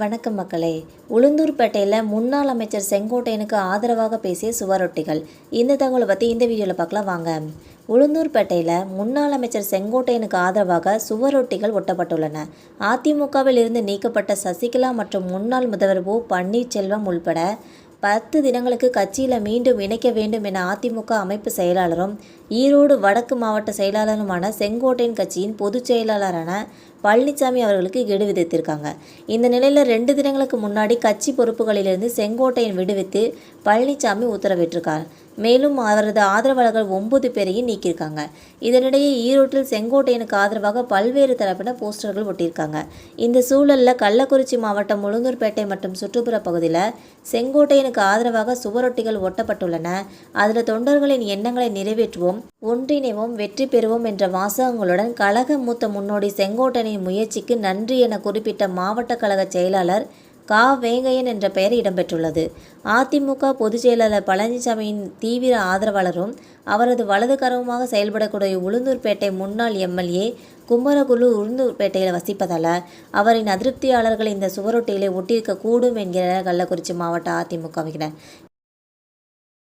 வணக்கம் மக்களே. உளுந்தூர்பேட்டையில் முன்னாள் அமைச்சர் செங்கோட்டையனுக்கு ஆதரவாக பேசிய சுவரொட்டிகள். இந்த தகவலை பற்றி இந்த வீடியோவில் பார்க்கலாம் வாங்க. உளுந்தூர்பேட்டையில் முன்னாள் அமைச்சர் செங்கோட்டையனுக்கு ஆதரவாக சுவரொட்டிகள் ஒட்டப்பட்டுள்ளன. அதிமுகவில் இருந்து நீக்கப்பட்ட சசிகலா மற்றும் முன்னாள் முதல்வர் ஓ பன்னீர்செல்வம் உள்பட பத்து தினங்களுக்கு கட்சியில் மீண்டும் இணைக்க வேண்டும் என அதிமுக அமைப்பு செயலாளரும் ஈரோடு வடக்கு மாவட்ட செயலாளருமான செங்கோட்டையன் கட்சியின் பொதுச் செயலாளரான பழனிசாமி அவர்களுக்கு கெடு விதித்திருக்காங்க. இந்த நிலையில் ரெண்டு தினங்களுக்கு முன்னாடி கட்சி பொறுப்புகளிலிருந்து செங்கோட்டையன் விடுவித்து பழனிசாமி உத்தரவிட்டிருக்கார். மேலும் அவரது ஆதரவாளர்கள் ஒன்பது பேரையும் நீக்கியிருக்காங்க. இதனிடையே ஈரோட்டில் செங்கோட்டையனுக்கு ஆதரவாக பல்வேறு தரப்பின போஸ்டர்கள் ஒட்டியிருக்காங்க. இந்த சூழலில் கள்ளக்குறிச்சி மாவட்டம் உளுந்தூர்பேட்டை மற்றும் சுற்றுப்புற பகுதியில் செங்கோட்டையனுக்கு ஆதரவாக சுவரொட்டிகள் ஒட்டப்பட்டுள்ளன. அதில் தொண்டர்களின் எண்ணங்களை நிறைவேற்றுவோம். ஒன்றிணைவோம் வெற்றி பெறுவோம் என்ற வாசகங்களுடன் கழக மூத்த முன்னோடி செங்கோட்டனின் முயற்சிக்கு நன்றி என குறிப்பிட்ட மாவட்ட கழக செயலாளர் கா. வேங்கையன் என்ற பெயர் இடம்பெற்றுள்ளது. அதிமுக பொதுச் செயலாளர் பழனிசாமியின் தீவிர ஆதரவாளரும் அவரது வலது கரவுமாக செயல்படக்கூடிய உளுந்தூர்பேட்டை முன்னாள் எம்எல்ஏ குமரகுரு உளுந்தூர்பேட்டையில் வசிப்பதால் அவரின் அதிருப்தியாளர்கள் இந்த சுவரொட்டிகளை ஒட்டியிருக்க கூடும் என்கிறார் கள்ளக்குறிச்சி மாவட்ட அதிமுகவினர்